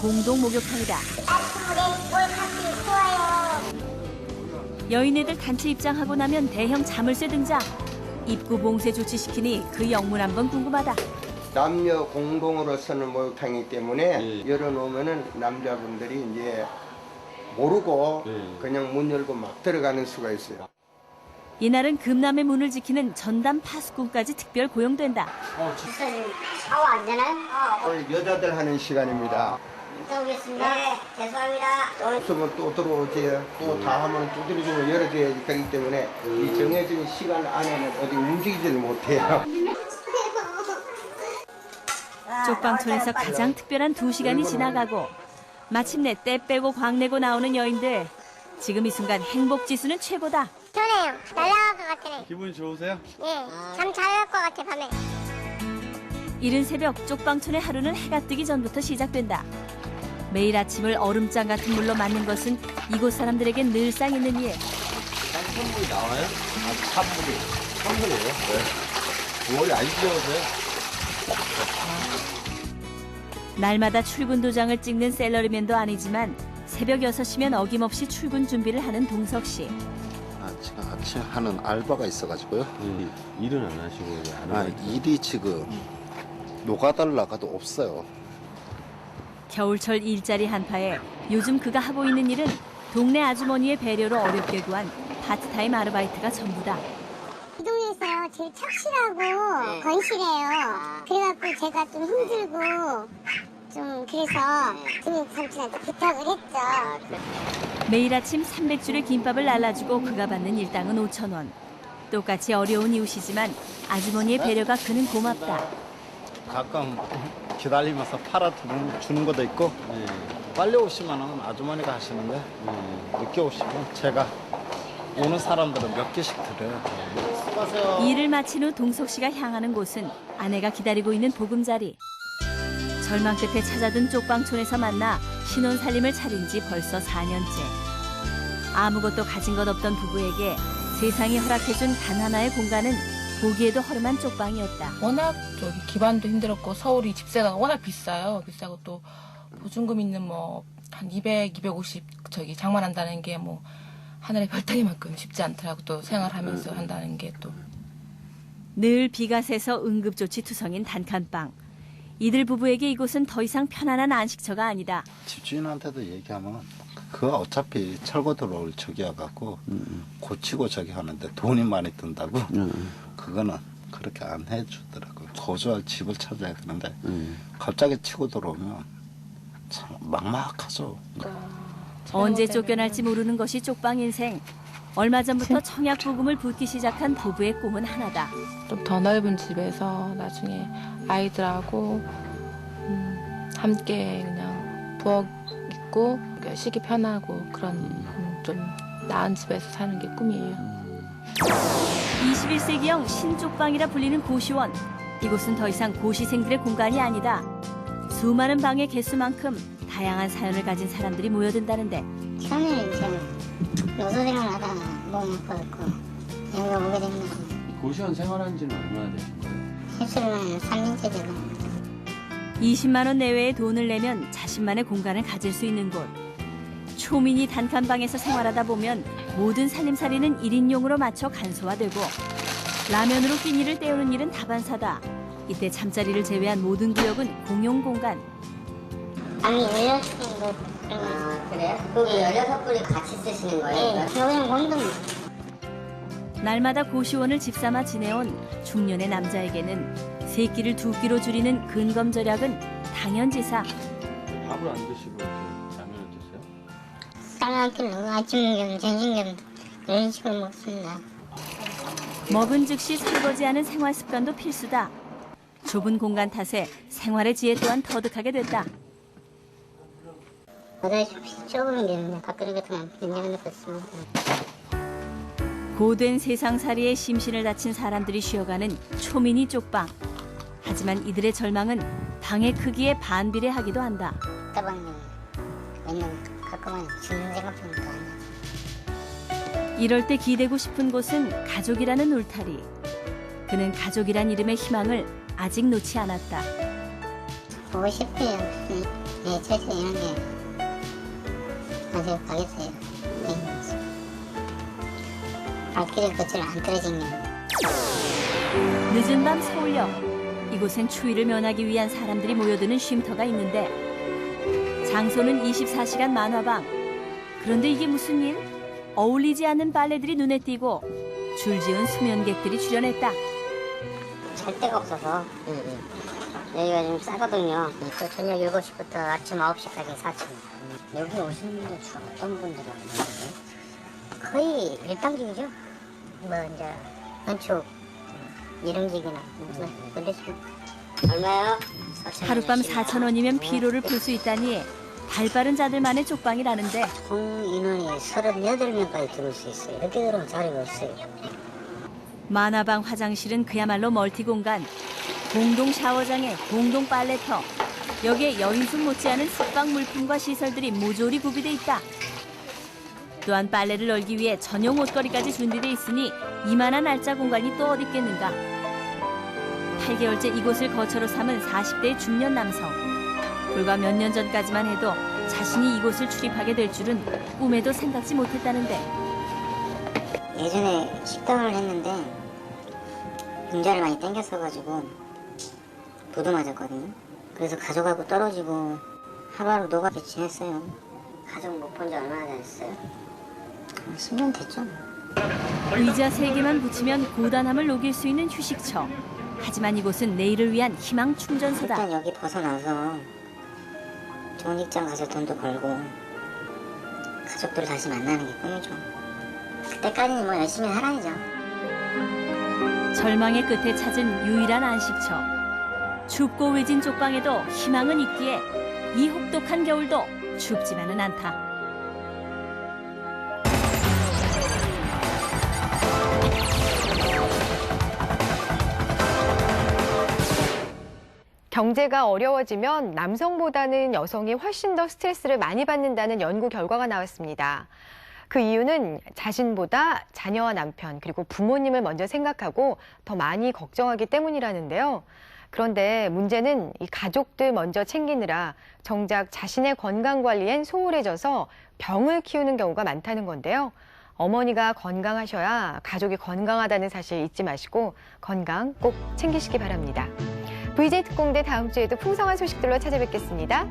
공동 목욕탕이다. 여인네들 단체 입장하고 나면 대형 자물쇠 등장. 입구 봉쇄 조치시키니 그 영문 한번 궁금하다. 남녀 공동으로 쓰는 목욕탕이기 때문에 예. 열어놓으면은 남자분들이 이제 모르고 예. 그냥 문 열고 막 들어가는 수가 있어요. 이날은 금남의 문을 지키는 전담 파수꾼까지 특별 고용된다. 무슨 샤워 안 되나요? 어, 오늘 여자들 하는 시간입니다. 오겠습니다. 네, 죄송합니다. 없으면 또 들어오지. 또다 하면 두드리고 열어줘야 되기 때문에 이 정해진 시간 안에는 어디 움직이지를 못해요. 쪽방촌에서 가장 특별한 두 시간이 지나가고 마침내 때 빼고 광내고 나오는 여인들. 지금 이 순간 행복 지수는 최고다. 편해요. 날아갈 것 같아. 기분이 좋으세요? 예, 잠잘잘것 같아, 밤에. 이른 새벽 쪽방촌의 하루는 해가 뜨기 전부터 시작된다. 매일 아침을 얼음장 같은 물로 맞는 것은 이곳 사람들에겐 늘상 있는 일. 선물이 나와요? 아, 찬물이. 찬물이에요? 네. 머리 안 지워서요? 날마다 출근 도장을 찍는 셀러리맨도 아니지만 새벽 6시면 어김없이 출근 준비를 하는 동석 씨. 아, 지금 아침 하는 알바가 있어가지고요. 일은 안 하시고 왜안 아? 일이 지금 노가다를 나가도 없어요. 겨울철 일자리 한파에 요즘 그가 하고 있는 일은 동네 아주머니의 배려로 어렵게 구한 파트타임 아르바이트가 전부다. 이 동네에서 제일 착실하고 건실해요. 그래갖고 제가 좀 힘들고 좀 그래서 김 삼촌한테 부탁을 했죠. 매일 아침 300줄의 김밥을 날라주고 그가 받는 일당은 5천 원. 똑같이 어려운 이웃이지만 아주머니의 배려가 그는 고맙다. 가끔 기다리면서 팔아 주는, 것도 있고 네. 빨리 오시면 아주머니가 하시는데 네. 늦게 오시면 제가 오는 사람들은 몇 개씩 드려요. 수고하세요. 일을 마친 후 동석 씨가 향하는 곳은 아내가 기다리고 있는 보금자리. 절망 끝에 찾아든 쪽방촌에서 만나 신혼 살림을 차린 지 벌써 4년째. 아무것도 가진 것 없던 부부에게 세상이 허락해준 단 하나의 공간은 보기에도 허름한 쪽방이었다. 워낙 저기 기반도 힘들었고 서울이 집세가 워낙 비싸요. 비싸고 또 보증금 있는 뭐 한 200, 250 저기 장만한다는 게 뭐 하늘의 별따기만큼 쉽지 않더라고 또 생활하면서 한다는 게 또. 늘 비가 새서 응급조치 투성인 단칸방. 이들 부부에게 이곳은 더 이상 편안한 안식처가 아니다. 집주인한테도 얘기하면 그거 어차피 철거 들어올 적이야 갖고 고치고 저기 하는데 돈이 많이 든다고 그거는 그렇게 안 해주더라고요. 거주할 집을 찾아야 되는데 갑자기 치고 들어오면 참 막막하죠. 언제 쫓겨날지 모르는 것이 쪽방 인생. 얼마 전부터 청약 부금을 붓기 시작한 부부의 꿈은 하나다. 좀 더 넓은 집에서 나중에 아이들하고 음, 함께 그냥 부엌 있고 쉬기 편하고 그런 음, 좀 나은 집에서 사는 게 꿈이에요. 21세기형 신쪽방이라 불리는 고시원. 이곳은 더 이상 고시생들의 공간이 아니다. 수많은 방의 개수만큼 다양한 사연을 가진 사람들이 모여든다는데 처음에는 이제 노소생활 하다가 몸 아파갖고 여기 오게 됩니다. 고시원 생활한 지는 얼마나 되신 거예요? 입술만 3년째 되고 20만 원 내외의 돈을 내면 자신만의 공간을 가질 수 있는 곳. 초미니 단칸방에서 생활하다 보면 모든 살림살이는 1인용으로 맞춰 간소화되고 라면으로 끼니를 때우는 일은 다반사다. 이때 잠자리를 제외한 모든 구역은 공용 공간. 방이 16개인데 아, 그래요? 그럼 16분이 같이 쓰시는 거예요? 네, 여기는 날마다 고시원을 집삼아 지내온 중년의 남자에게는 세 끼를 두 끼로 줄이는 근검 절약은 당연지사. 밥을 안 드시고 이렇게 라면을 드세요? 쌀한 끼로 아침 겸 점심 겸 이런 식으로 먹습니다. 먹은 즉시 설거지하는 생활 습관도 필수다. 좁은 공간 탓에 생활의 지혜 또한 터득하게 됐다. 좁은 굉장히. 고된 세상살이에 심신을 다친 사람들이 쉬어가는 초미니 쪽방. 하지만 이들의 절망은 방의 크기에 반비례하기도 한다. 따방님 맨날 가끔은 죽는 생각뿐이니까 아니야. 이럴 때 기대고 싶은 곳은 가족이라는 울타리. 그는 가족이란 이름의 희망을 아직 놓지 않았다. 보고 싶어요. 네, 철저히 이런 게 안세고 가겠어요. 네. 발길을 끝을 안 떨어지는 늦은 밤 서울역 이곳엔 추위를 면하기 위한 사람들이 모여드는 쉼터가 있는데 장소는 24시간 만화방 그런데 이게 무슨 일? 어울리지 않는 빨래들이 눈에 띄고 줄지은 수면객들이 출연했다 잘 데가 없어서 여기가 좀 싸거든요. 또 저녁 7시부터 아침 9시까지 4층. 여기 오시는 분들 주로 어떤 분들이 오는데? 거의 일당직이죠. 뭐 이제 건축, 일용직이나 그러시고. 얼마요? 하룻밤 4천 원이면 피로를 풀 수 있다니 발빠른 자들만의 쪽방이라는데. 총 인원이 38명까지 들어올 수 있어요. 이렇게 들어오면 자리가 없어요. 만화방 화장실은 그야말로 멀티 공간. 공동 샤워장에 공동 빨래터. 여기에 여인숙 못지않은 숙박 물품과 시설들이 모조리 구비돼 있다. 또한 빨래를 널기 위해 전용 옷걸이까지 준비돼 있으니 이만한 알짜 공간이 또 어디 있겠는가. 8개월째 이곳을 거처로 삼은 40대 중년 남성 불과 몇 년 전까지만 해도 자신이 이곳을 출입하게 될 줄은 꿈에도 생각지 못했다는데 예전에 식당을 했는데 빈자를 많이 땡겼어가지고 부도 맞았거든요. 그래서 가족하고 떨어지고 하루하루 녹아게 지냈어요. 가족 못 본 지 얼마나 됐어요? 10년 됐죠. 의자 세 개만 붙이면 고단함을 녹일 수 있는 휴식처. 하지만 이곳은 내일을 위한 희망 충전소다. 일단 여기 벗어나서 좋은 직장 가서 돈도 벌고 가족들 다시 만나는 게 꿈이죠. 그때까지는 뭐 열심히 살아야죠. 절망의 끝에 찾은 유일한 안식처. 춥고 외진 쪽방에도 희망은 있기에 이 혹독한 겨울도 춥지만은 않다. 경제가 어려워지면 남성보다는 여성이 훨씬 더 스트레스를 많이 받는다는 연구 결과가 나왔습니다. 그 이유는 자신보다 자녀와 남편, 그리고 부모님을 먼저 생각하고 더 많이 걱정하기 때문이라는데요. 그런데 문제는 이 가족들 먼저 챙기느라 정작 자신의 건강 관리엔 소홀해져서 병을 키우는 경우가 많다는 건데요. 어머니가 건강하셔야 가족이 건강하다는 사실 잊지 마시고 건강 꼭 챙기시기 바랍니다. VJ 특공대 다음 주에도 풍성한 소식들로 찾아뵙겠습니다.